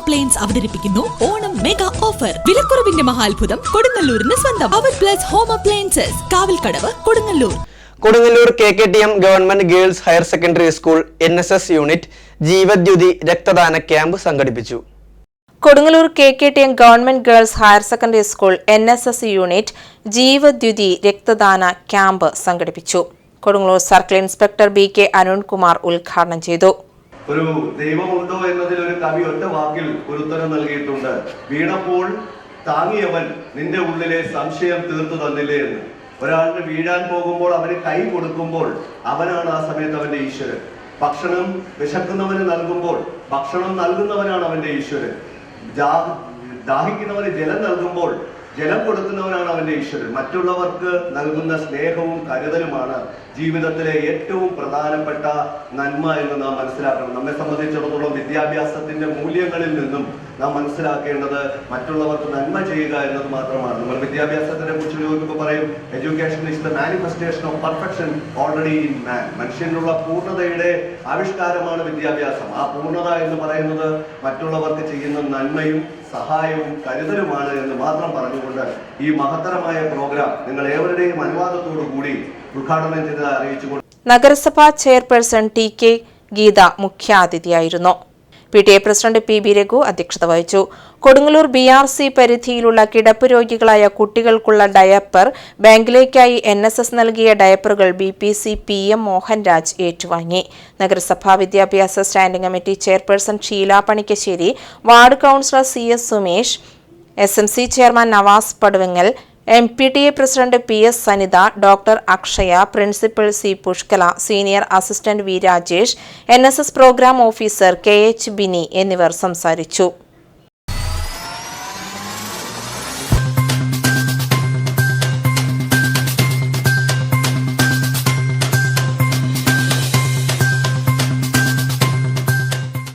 Appliance അവതരിപ്പിക്കുന്നു. Onam mega offer വിലക്കുറവിന്റെ മഹാത്ഭുതം കൊടുങ്ങല്ലൂരിന് സ്വന്തം. അവർ plus home appliances Kavalkadavu Kodungallur. Kodungallur K K T M government girls higher secondary school N S S unit Jeevadyuthi രക്തദാന camp സംഘടിപ്പിച്ചു. Kodungallur K K T M government girls higher secondary school N S S unit Jeevadyuthi രക്തദാന camp സംഘടിപ്പിച്ചു. Kodungallur circle inspector B K Arunkumar ഉദ്ഘാടനം ചെയ്തു. ഒരു ദൈവമുണ്ടോ എന്നതിൽ ഒരു കവി ഒറ്റ വാക്കിൽ ഒരു ഉത്തരം നൽകിയിട്ടുണ്ട്. വീണപ്പോൾ താങ്ങിയവൻ നിന്റെ ഉള്ളിലെ സംശയം തീർത്തു തന്നില്ലേ എന്ന്. ഒരാളിന് വീഴാൻ പോകുമ്പോൾ അവന് കൈ കൊടുക്കുമ്പോൾ അവനാണ് ആ സമയത്ത് അവന്റെ ഈശ്വരൻ. ഭക്ഷണം വിശക്കുന്നവന് നൽകുമ്പോൾ ഭക്ഷണം നൽകുന്നവനാണ് അവന്റെ ഈശ്വരൻ. ദാഹിക്കുന്നവന് ജലം നൽകുമ്പോൾ ജലം കൊടുക്കുന്നവനാണ് അവന്റെ ഈശ്വരൻ. മറ്റുള്ളവർക്ക് നൽകുന്ന സ്നേഹവും കരുതലുമാണ് ജീവിതത്തിലെ ഏറ്റവും പ്രധാനപ്പെട്ട നന്മ എന്ന് നാം മനസ്സിലാക്കണം. നമ്മെ സംബന്ധിച്ചിടത്തോളം വിദ്യാഭ്യാസത്തിന്റെ മൂല്യങ്ങളിൽ നിന്നും നാം മനസ്സിലാക്കേണ്ടത് മറ്റുള്ളവർക്ക് നന്മ ചെയ്യുക എന്നത് മാത്രമാണ്. നമ്മൾ വിദ്യാഭ്യാസത്തിനെ കുറിച്ച് ചോദിക്കുമ്പോൾ പറയും education is the manifestation of perfection already in man മനുഷ്യനുള്ള പൂർണതയുടെ ആവിഷ്കാരമാണ് വിദ്യാഭ്യാസം. ആ പൂർണത എന്ന് പറയുന്നത് മറ്റുള്ളവർക്ക് ചെയ്യുന്ന നന്മയും സഹായവും കരുതലുമാണ് എന്ന് മാത്രം പറഞ്ഞുകൊണ്ട് ഈ മഹത്തരമായ പ്രോഗ്രാം നിങ്ങൾ ഏവരുടെയും അനുവാദത്തോടു കൂടി ഉദ്ഘാടനം ചെയ്ത് അറിയിച്ചുകൊണ്ട് നഗരസഭാ chairperson T K Geetha മുഖ്യാതിഥിയായിരുന്നു. P T A president P B Raghu അധ്യക്ഷത വഹിച്ചു. കൊടുങ്ങല്ലൂർ ബി ആർ സി പരിധിയിലുള്ള കിടപ്പ് രോഗികളായ കുട്ടികൾക്കുള്ള ഡയപ്പർ ബാങ്കിലേക്കായി എൻ എസ് എസ് നൽകിയ ഡയപ്പറുകൾ B P C P M Mohanraj ഏറ്റുവാങ്ങി. നഗരസഭാ വിദ്യാഭ്യാസ standing committee chairperson Sheela Panikkassery ward councillor C S Sumesh S M C chairman Navas Paduvangal M P T A president P S Sanitha doctor Akshaya principal C Pushkala senior assistant V Rajesh N programme officer K H Bini എന്നിവർ സംസാരിച്ചു.